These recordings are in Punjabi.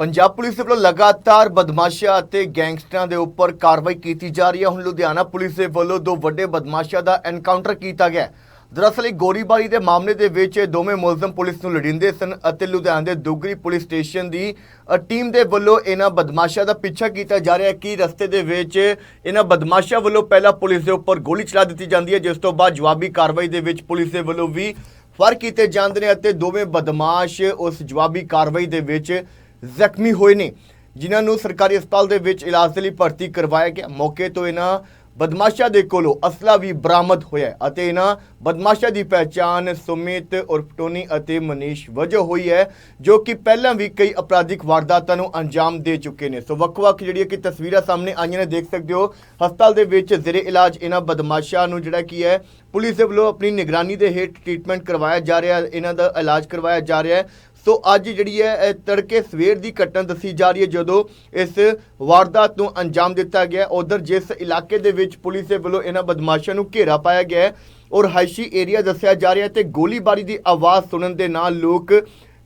ਪੰਜਾਬ ਪੁਲਿਸ ਦੇ ਵੱਲੋਂ ਲਗਾਤਾਰ ਬਦਮਾਸ਼ਾਂ ਅਤੇ ਗੈਂਗਸਟਰਾਂ ਦੇ ਉੱਪਰ ਕਾਰਵਾਈ ਕੀਤੀ ਜਾ ਰਹੀ ਹੈ। ਹੁਣ ਲੁਧਿਆਣਾ ਪੁਲਿਸ ਦੇ ਵੱਲੋਂ ਦੋ ਵੱਡੇ ਬਦਮਾਸ਼ਾਂ ਦਾ ਐਨਕਾਊਂਟਰ ਕੀਤਾ ਗਿਆ ਦਰਅਸਲ ਇਹ ਗੋਲੀਬਾਰੀ ਦੇ ਮਾਮਲੇ ਦੇ ਵਿੱਚ ਦੋਵੇਂ ਮੁਲਜ਼ਮ ਪੁਲਿਸ ਨੂੰ ਲੜਿੰਦੇ ਸਨ ਅਤੇ ਲੁਧਿਆਣਾ ਦੇ ਦੁਗਰੀ ਪੁਲਿਸ ਸਟੇਸ਼ਨ ਦੀ ਟੀਮ ਦੇ ਵੱਲੋਂ ਇਹਨਾਂ ਬਦਮਾਸ਼ਾਂ ਦਾ ਪਿੱਛਾ ਕੀਤਾ ਜਾ ਰਿਹਾ ਹੈ ਕਿ ਰਸਤੇ ਦੇ ਵਿੱਚ ਇਹਨਾਂ ਬਦਮਾਸ਼ਾਂ ਵੱਲੋਂ ਪਹਿਲਾਂ ਪੁਲਿਸ ਦੇ ਉੱਪਰ ਗੋਲੀ ਚਲਾ ਦਿੱਤੀ ਜਾਂਦੀ ਹੈ। ਜਿਸ ਤੋਂ ਬਾਅਦ ਜਵਾਬੀ ਕਾਰਵਾਈ ਦੇ ਵਿੱਚ ਪੁਲਿਸ ਦੇ ਵੱਲੋਂ ਵੀ ਫਰ ਕੀਤੇ ਜਾਂਦੇ ਨੇ ਅਤੇ ਦੋਵੇਂ ਬਦਮਾਸ਼ ਉਸ ਜਵਾਬੀ ਕਾਰਵਾਈ ਦੇ ਵਿੱਚ ਜ਼ਖਮੀ ਹੋਏ ਨੇ, ਜਿਨ੍ਹਾਂ ਨੂੰ ਸਰਕਾਰੀ ਹਸਪਤਾਲ ਦੇ ਵਿੱਚ ਇਲਾਜ ਦੇ ਲਈ ਭਰਤੀ ਕਰਵਾਇਆ ਗਿਆ। ਮੌਕੇ ਤੋਂ ਇਹਨਾਂ ਬਦਮਾਸ਼ਾਂ ਦੇ ਕੋਲੋਂ ਅਸਲਾ ਵੀ ਬਰਾਮਦ ਹੋਇਆ ਅਤੇ ਇਹਨਾਂ ਬਦਮਾਸ਼ਾਂ ਦੀ ਪਹਿਚਾਣ ਸੁਮਿਤ ਉਰਫ ਟੋਨੀ ਅਤੇ ਮਨੀਸ਼ ਵਜੋਂ ਹੋਈ ਹੈ, ਜੋ ਕਿ ਪਹਿਲਾਂ ਵੀ ਕਈ ਅਪਰਾਧਿਕ ਵਾਰਦਾਤਾਂ ਨੂੰ ਅੰਜਾਮ ਦੇ ਚੁੱਕੇ ਨੇ। ਸੋ ਵੱਖ-ਵੱਖ ਜਿਹੜੀਆਂ ਕਿ ਤਸਵੀਰਾਂ ਸਾਹਮਣੇ ਆਈਆਂ ਨੇ, ਦੇਖ ਸਕਦੇ ਹੋ, ਹਸਪਤਾਲ ਦੇ ਵਿੱਚ ਜ਼ੇਰੇ ਇਲਾਜ ਇਹਨਾਂ ਬਦਮਾਸ਼ਾਂ ਨੂੰ ਜਿਹੜਾ ਕੀ ਹੈ, ਪੁਲਿਸ ਦੇ ਵੱਲੋਂ ਆਪਣੀ ਨਿਗਰਾਨੀ ਦੇ ਹੇਠ ਟ੍ਰੀਟਮੈਂਟ ਕਰਵਾਇਆ ਜਾ ਰਿਹਾ, ਇਹਨਾਂ ਦਾ ਇਲਾਜ ਕਰਵਾਇਆ ਜਾ ਰਿਹਾ ਸੋ ਅੱਜ ਜਿਹੜੀ ਹੈ ਤੜਕੇ ਸਵੇਰ ਦੀ ਘਟਨਾ ਦੱਸੀ ਜਾ ਰਹੀ ਹੈ, ਜਦੋਂ ਇਸ ਵਾਰਦਾਤ ਨੂੰ ਅੰਜਾਮ ਦਿੱਤਾ ਗਿਆ ਉਧਰ ਜਿਸ ਇਲਾਕੇ ਦੇ ਵਿੱਚ ਪੁਲਿਸ ਦੇ ਵੱਲੋਂ ਇਹਨਾਂ ਬਦਮਾਸ਼ਾਂ ਨੂੰ ਘੇਰਾ ਪਾਇਆ ਗਿਆ ਹੈ ਔਰ ਹਾਈਸ਼ੀ ਏਰੀਆ ਦੱਸਿਆ ਜਾ ਰਿਹਾ ਹੈ ਤੇ ਗੋਲੀਬਾਰੀ ਦੀ ਆਵਾਜ਼ ਸੁਣਨ ਦੇ ਨਾਲ ਲੋਕ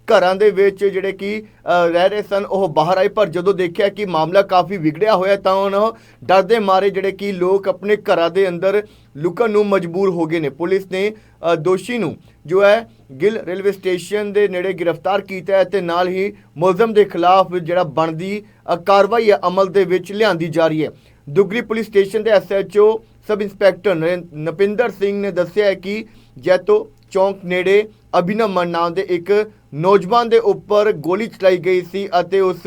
ਘਰਾਂ ਦੇ ਵਿੱਚ ਜਿਹੜੇ ਕਿ ਰਹਿ ਰਹੇ ਸਨ, ਉਹ ਬਾਹਰ ਆਏ। ਪਰ ਜਦੋਂ ਦੇਖਿਆ ਕਿ ਮਾਮਲਾ ਕਾਫੀ ਵਿਗੜਿਆ ਹੋਇਆ ਤਾਂ ਉਹਨਾਂ ਡਰਦੇ ਮਾਰੇ ਜਿਹੜੇ ਕਿ ਲੋਕ ਆਪਣੇ ਘਰਾਂ ਦੇ ਅੰਦਰ ਲੁਕਣ ਨੂੰ ਮਜਬੂਰ ਹੋ ਗਏ ਨੇ। ਪੁਲਿਸ ਨੇ ਦੋਸ਼ੀ ਨੂੰ ਜੋ ਹੈ ਗਿੱਲ ਰੇਲਵੇ ਸਟੇਸ਼ਨ ਦੇ ਨੇੜੇ ਗ੍ਰਿਫਤਾਰ ਕੀਤਾ ਹੈ ਤੇ ਨਾਲ ਹੀ ਮੁਲਜ਼ਮ ਦੇ ਖਿਲਾਫ ਜਿਹੜਾ ਬਣਦੀ ਕਾਰਵਾਈ ਹੈ, ਅਮਲ ਦੇ ਵਿੱਚ ਲਿਆਂਦੀ ਜਾ ਰਹੀ ਹੈ। ਦੁਗਰੀ ਪੁਲਿਸ ਸਟੇਸ਼ਨ ਦੇ SHO sub inspector Napinder Singh ਨੇ ਦੱਸਿਆ ਹੈ ਕਿ ਜੈਤੋ ਚੌਂਕ ਨੇੜੇ ਅਭਿਨਵ ਨਾਮ ਦੇ ਇੱਕ ਨੌਜਵਾਨ ਦੇ ਉੱਪਰ ਗੋਲੀ ਚਲਾਈ ਗਈ ਸੀ ਅਤੇ ਉਸ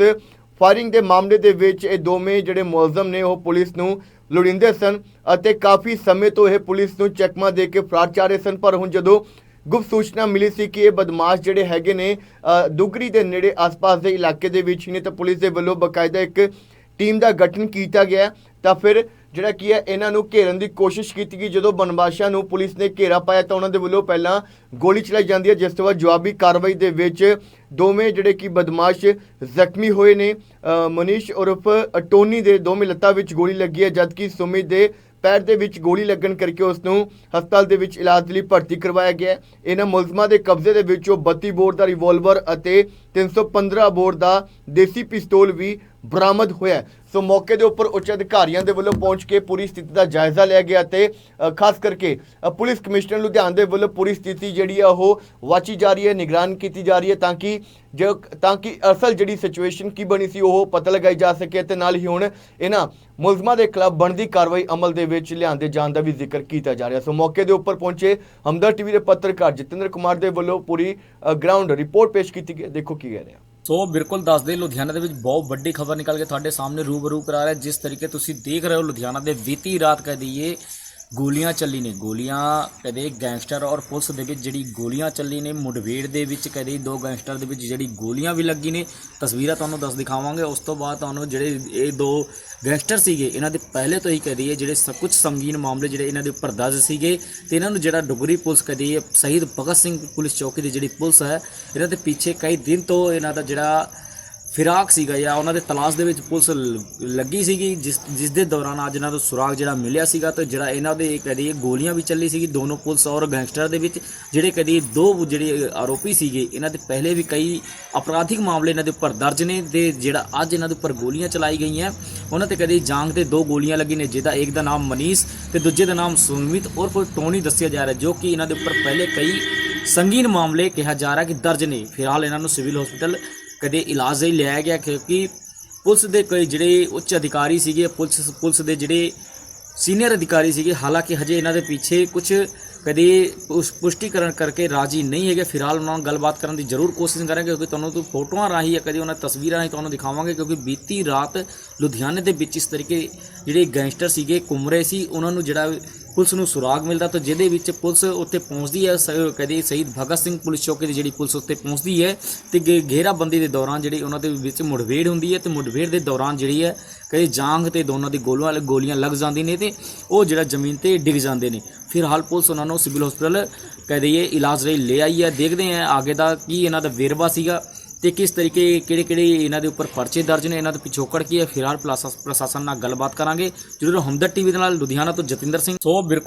ਫਾਇਰਿੰਗ ਦੇ ਮਾਮਲੇ ਦੇ ਵਿੱਚ ਇਹ ਦੋਵੇਂ ਜਿਹੜੇ ਮੁਲਜ਼ਮ ਨੇ ਉਹ ਪੁਲਿਸ ਨੂੰ ਲੋੜਿੰਦੇ ਸਨ ਅਤੇ ਕਾਫੀ ਸਮੇਂ ਤੋਂ ਇਹ ਪੁਲਿਸ ਨੂੰ ਚਕਮਾ ਦੇ ਕੇ ਫਰਾਰ ਚਾ ਰਹੇ ਸਨ। ਪਰ ਹੁਣ ਜਦੋਂ ਗੁਪਤ ਸੂਚਨਾ ਮਿਲੀ ਸੀ ਕਿ ਇਹ ਬਦਮਾਸ਼ ਜਿਹੜੇ ਹੈਗੇ ਨੇ ਅ, ਦੁਗਰੀ ਦੇ ਨੇੜੇ ਆਸ-ਪਾਸ ਦੇ ਇਲਾਕੇ ਦੇ ਵਿੱਚ ਹੀ ਨੇ। ਤਾਂ ਪੁਲਿਸ ਦੇ ਵੱਲੋਂ ਬਕਾਇਦਾ ਇੱਕ ਟੀਮ ਦਾ ਗਠਨ ਕੀਤਾ ਗਿਆ ਤਾਂ ਫਿਰ ਜਿਹੜਾ ਕੀ ਹੈ ਇਹਨਾਂ ਨੂੰ ਘੇਰਨ ਦੀ ਕੋਸ਼ਿਸ਼ ਕੀਤੀ ਗਈ। ਜਦੋਂ ਬਨਵਾਸ਼ਾਂ ਨੂੰ ਪੁਲਿਸ ਨੇ ਘੇਰਾ ਪਾਇਆ ਤਾਂ ਉਹਨਾਂ ਦੇ ਵੱਲੋਂ ਪਹਿਲਾਂ ਗੋਲੀ ਚਲਾਈ ਜਾਂਦੀ ਹੈ। ਜਿਸ ਤੋਂ ਬਾਅਦ ਜਵਾਬੀ ਕਾਰਵਾਈ ਦੇ ਵਿੱਚ ਦੋਵੇਂ ਜਿਹੜੇ ਕਿ ਬਦਮਾਸ਼ ਜ਼ਖਮੀ ਹੋਏ ਨੇ ਮਨੀਸ਼ ਉਰਫ ਟੋਨੀ ਦੇ ਦੋਵੇਂ ਲੱਤਾਂ ਵਿੱਚ ਗੋਲੀ ਲੱਗੀ ਹੈ। ਜਦਕਿ ਸੁਮਿਤ ਦੇ ਪੈਰ ਦੇ ਵਿੱਚ ਗੋਲੀ ਲੱਗਣ ਕਰਕੇ ਉਸ ਨੂੰ ਹਸਪਤਾਲ ਦੇ ਵਿੱਚ ਇਲਾਜ ਲਈ ਭਰਤੀ ਕਰਵਾਇਆ ਗਿਆ ਇਹਨਾਂ ਮੁਲਜ਼ਮਾਂ ਦੇ ਕਬਜ਼ੇ ਦੇ ਵਿੱਚੋਂ 32 ਬੋਰ ਦਾ ਰਿਵਾਲਵਰ ਅਤੇ 315 ਬੋਰ ਦਾ ਦੇਸੀ ਪਿਸਤੌਲ ਵੀ ਬਰਾਮਦ ਹੋਇਆ ਸੋ ਮੌਕੇ ਦੇ ਉੱਪਰ ਉੱਚ ਅਧਿਕਾਰੀਆਂ ਦੇ ਵੱਲੋਂ ਪਹੁੰਚ ਕੇ ਪੂਰੀ ਸਥਿਤੀ ਦਾ ਜਾਇਜ਼ਾ ਲਿਆ ਗਿਆ ਤੇ ਖਾਸ ਕਰਕੇ ਪੁਲਿਸ ਕਮਿਸ਼ਨਰ ਲੁਧਿਆਣਾ ਦੇ ਵੱਲੋਂ ਪੂਰੀ ਸਥਿਤੀ ਜਿਹੜੀ ਆ ਉਹ ਵਾਚੀ ਜਾ ਰਹੀ ਹੈ, ਨਿਗਰਾਨ ਕੀਤੀ ਜਾ ਰਹੀ ਹੈ ਤਾਂ ਕਿ ਜੋ, ਤਾਂ ਕਿ ਅਸਲ ਜਿਹੜੀ ਸਿਚੁਏਸ਼ਨ ਕੀ ਬਣੀ ਸੀ ਉਹ ਪਤਾ ਲਗਾਈ ਜਾ ਸਕੇ ਤੇ ਨਾਲ ਹੀ ਹੁਣ ਇਹਨਾਂ ਮੁਲਜ਼ਮਾਂ ਦੇ ਖਿਲਾਫ ਬਣਦੀ ਕਾਰਵਾਈ ਅਮਲ ਦੇ ਵਿੱਚ ਲਿਆਂਦੇ ਜਾਣ ਦਾ ਵੀ ਜ਼ਿਕਰ ਕੀਤਾ ਜਾ ਰਿਹਾ। ਸੋ ਮੌਕੇ ਦੇ ਉੱਪਰ ਪਹੁੰਚੇ ਹਮਦਰ ਟੀਵੀ ਦੇ ਪੱਤਰਕਾਰ ਜਤਿੰਦਰ ਕੁਮਾਰ ਦੇ ਵੱਲੋਂ ਪੂਰੀ ਗਰਾਊਂਡ ਰਿਪੋਰਟ ਪੇਸ਼ ਕੀਤੀ ਗਈ। ਦੇਖੋ ਕੀ ਕਹਿ ਰਹੇ। ਆ ਸੋ ਬਿਲਕੁਲ ਦੱਸਦੇ ਲੁਧਿਆਣਾ ਦੇ ਵਿੱਚ ਬਹੁਤ ਵੱਡੀ ਖਬਰ ਨਿਕਲ ਕੇ ਤੁਹਾਡੇ ਸਾਹਮਣੇ ਰੂਬਰੂ ਕਰਾ ਰਿਹਾ ਜਿਸ ਤਰੀਕੇ ਤੁਸੀਂ ਦੇਖ ਰਹੇ ਹੋ, ਲੁਧਿਆਣਾ ਦੇ ਬੀਤੀ ਰਾਤ ਕਹਿ ਦਈਏ ਗੋਲੀਆਂ ਚੱਲੀ ਨੇ, ਗੋਲੀਆਂ ਕਦੇ ਗੈਂਗਸਟਰ ਔਰ ਪੁਲਿਸ ਦੇ ਵਿੱਚ ਜਿਹੜੀ ਗੋਲੀਆਂ ਚੱਲੀ ਨੇ ਮੁठਭੇੜ ਦੇ ਵਿੱਚ ਕਦੇ ਦੋ ਗੈਂਗਸਟਰ ਦੇ ਵਿੱਚ ਜਿਹੜੀ ਗੋਲੀਆਂ ਵੀ ਲੱਗੀ ਨੇ, ਤਸਵੀਰਾਂ ਤੁਹਾਨੂੰ ਦੱਸ ਦਿਖਾਵਾਂਗੇ। ਉਸ ਤੋਂ ਬਾਅਦ ਤੁਹਾਨੂੰ ਜਿਹੜੇ ਇਹ ਦੋ ਗੈਂਗਸਟਰ ਸੀਗੇ, ਇਹਨਾਂ ਦੇ ਪਹਿਲੇ ਤੋਂ ਹੀ ਕਹਿ ਦਈਏ, ਜਿਹੜੇ ਸਭ ਕੁਝ ਸੰਗੀਨ ਮਾਮਲੇ ਜਿਹੜੇ ਇਹਨਾਂ ਦੇ ਉੱਪਰ ਦਰਜ ਸੀਗੇ, ਤੇ ਇਹਨਾਂ ਨੂੰ ਜਿਹੜਾ ਡੁਗਰੀ ਪੁਲਿਸ ਕਹਿ ਦਈਏ, ਸ਼ਹੀਦ ਭਗਤ ਸਿੰਘ ਪੁਲਿਸ ਚੌਕੀ ਦੀ ਜਿਹੜੀ ਪੁਲਿਸ ਹੈ, ਇਹਨਾਂ ਦੇ ਪਿੱਛੇ ਕਈ ਦਿਨ ਤੋਂ ਇਹਨਾਂ ਦਾ ਜਿਹੜਾ ਫਿਰਾਕ ਸੀਗਾ ਜਾਂ ਉਹਨਾਂ ਦੇ ਤਲਾਸ਼ ਦੇ ਵਿੱਚ ਪੁਲਿਸ ਲ- ਲੱਗੀ ਸੀਗੀ, ਜਿਸ ਜਿਸ ਦੇ ਦੌਰਾਨ ਅੱਜ ਇਹਨਾਂ ਨੂੰ ਸੁਰਾਗ ਜਿਹੜਾ ਮਿਲਿਆ ਸੀਗਾ ਤੇ ਜਿਹੜਾ ਇਹਨਾਂ ਦੇ ਕਦੀ ਗੋਲੀਆਂ ਵੀ ਚੱਲੀ ਸੀਗੀ, ਦੋਨੋਂ ਪੁਲਿਸ ਔਰ ਗੈਂਗਸਟਰ ਦੇ ਵਿੱਚ, ਜਿਹੜੇ ਕਦੀ ਦੋ ਜਿਹੜੇ ਆਰੋਪੀ ਸੀਗੇ, ਇਹਨਾਂ ਦੇ ਪਹਿਲੇ ਵੀ ਕਈ ਅਪਰਾਧਿਕ ਮਾਮਲੇ ਇਹਨਾਂ ਦੇ ਉੱਪਰ ਦਰਜ ਨੇ ਤੇ ਜਿਹੜਾ ਅੱਜ ਇਹਨਾਂ ਦੇ ਉੱਪਰ ਗੋਲੀਆਂ ਚਲਾਈ ਗਈਆਂ। ਉਹਨਾਂ ਤੇ ਕਦੀ ਜਾਂਗ ਤੇ ਦੋ ਗੋਲੀਆਂ ਲੱਗੀ ਨੇ, ਜਿਹਦਾ ਇੱਕ ਦਾ ਨਾਮ ਮਨੀਸ਼ ਤੇ ਦੂਜੇ ਦਾ ਨਾਮ ਸੁਮਿਤ ਕੋਈ ਟੋਨੀ ਦੱਸਿਆ ਜਾ ਰਿਹਾ, ਜੋ ਕਿ ਇਹਨਾਂ ਦੇ ਉੱਪਰ ਪਹਿਲੇ ਕਈ ਸੰਗੀਨ ਮਾਮਲੇ ਕਿਹਾ ਜਾ ਰਿਹਾ ਕਿ ਦਰਜ ਨੇ। ਫਿਲਹਾਲ ਇਹਨਾਂ ਨੂੰ ਸਿਵਲ ਹਸਪੀਟਲ ਕਦੇ ਇਲਾਜ ਲਈ ਲਿਆ ਗਿਆ, ਕਿਉਂਕਿ ਪੁਲਿਸ ਦੇ ਕੋਈ ਜਿਹੜੇ ਉੱਚ ਅਧਿਕਾਰੀ ਸੀਗੇ, ਪੁਲਿਸ ਪੁਲਿਸ ਦੇ ਜਿਹੜੇ ਸੀਨੀਅਰ ਅਧਿਕਾਰੀ ਸੀਗੇ, ਹਾਲਾਂਕਿ ਹਜੇ ਇਹਨਾਂ ਦੇ ਪਿੱਛੇ ਕੁਝ ਕਦੇ ਉਸ ਪੁਸ਼ਟੀਕਰਨ ਕਰਕੇ ਰਾਜੀ ਨਹੀਂ ਹੈਗੇ। ਫਿਲਹਾਲ ਉਹਨਾਂ ਨਾਲ ਗੱਲਬਾਤ ਕਰਨ ਦੀ ਜ਼ਰੂਰ ਕੋਸ਼ਿਸ਼ ਕਰਾਂਗੇ, ਕਿਉਂਕਿ ਤੁਹਾਨੂੰ ਤੋਂ ਫੋਟੋਆਂ ਰਾਹੀਂ ਜਾਂ ਕਦੇ ਉਹਨਾਂ ਤਸਵੀਰਾਂ ਰਾਹੀਂ ਤੁਹਾਨੂੰ ਦਿਖਾਵਾਂਗੇ, ਕਿਉਂਕਿ ਬੀਤੀ ਰਾਤ ਲੁਧਿਆਣੇ ਦੇ ਵਿੱਚ ਇਸ ਤਰੀਕੇ ਜਿਹੜੇ ਗੈਂਗਸਟਰ ਸੀਗੇ ਘੁੰਮ ਰਹੇ ਸੀ, ਉਹਨਾਂ ਨੂੰ ਜਿਹੜਾ ਪੁਲਿਸ ਨੂੰ ਸੁਰਾਗ ਮਿਲਦਾ ਤਾਂ ਜਿਹਦੇ ਵਿੱਚ ਪੁਲਿਸ ਉੱਥੇ ਪਹੁੰਚਦੀ ਹੈ, ਸ- ਕਦੇ ਸ਼ਹੀਦ ਭਗਤ ਸਿੰਘ ਪੁਲਿਸ ਚੌਕੀ ਦੀ ਜਿਹੜੀ ਪੁਲਿਸ ਉੱਥੇ ਪਹੁੰਚਦੀ ਹੈ ਤੇ ਘੇ- ਘੇਰਾਬੰਦੀ ਦੇ ਦੌਰਾਨ ਜਿਹੜੀ ਉਹਨਾਂ ਦੇ ਵਿੱਚ ਮੁਠਭੇੜ ਹੁੰਦੀ ਹੈ ਤੇ ਮੁਠਭੇੜ ਦੇ ਦੌਰਾਨ ਜਿਹੜੀ ਹੈ ਕਦੇ ਜਾਂਗ ਤੇ ਦੋਨਾਂ ਦੀ ਗੋਲੀਆਂ ਗੋਲੀਆਂ ਲੱਗ ਜਾਂਦੀਆਂ ਨੇ ਤੇ ਉਹ ਜਿਹੜਾ ਜ਼ਮੀਨ ਤੇ ਡਿੱਗ ਜਾਂਦੇ ਨੇ। ਫਿਰ ਹਾਲ ਪੁਲਿਸ ਉਹਨਾਂ ਨੂੰ ਸਿਵਲ ਹਸਪੀਟਲ ਕਹਿ ਦਈਏ ਇਲਾਜ ਲਈ ਲੈ ਆਈ ਹੈ। ਦੇਖਦੇ ਹਾਂ ਆਗੇ ਦਾ ਕੀ ਇਹਨਾਂ ਦਾ ਵੇਰਵਾ ਸੀਗਾ। ਤੇ ਕਿਸ ਤਰੀਕੇ ਕਿਹੜੇ ਕਿਹੜੇ ਇਹਨਾਂ ਦੇ ਉੱਪਰ ਪਰਚੇ ਦਰਜ ਨੇ, ਇਹਨਾਂ ਦਾ ਪਿਛੋਕੜ ਕੀ ਹੈ? ਫਿਲਹਾਲ ਪ੍ਰਸ਼ਾਸਨ ਨਾਲ ਗੱਲਬਾਤ ਕਰਾਂਗੇ। ਜਰੂਰ ਹਮਦਰ ਟੀਵੀ ਦੇ ਨਾਲ ਲੁਧਿਆਣਾ ਤੋਂ ਜਤਿੰਦਰ ਸਿੰਘ। ਸੋ ਬਿਲਕੁਲ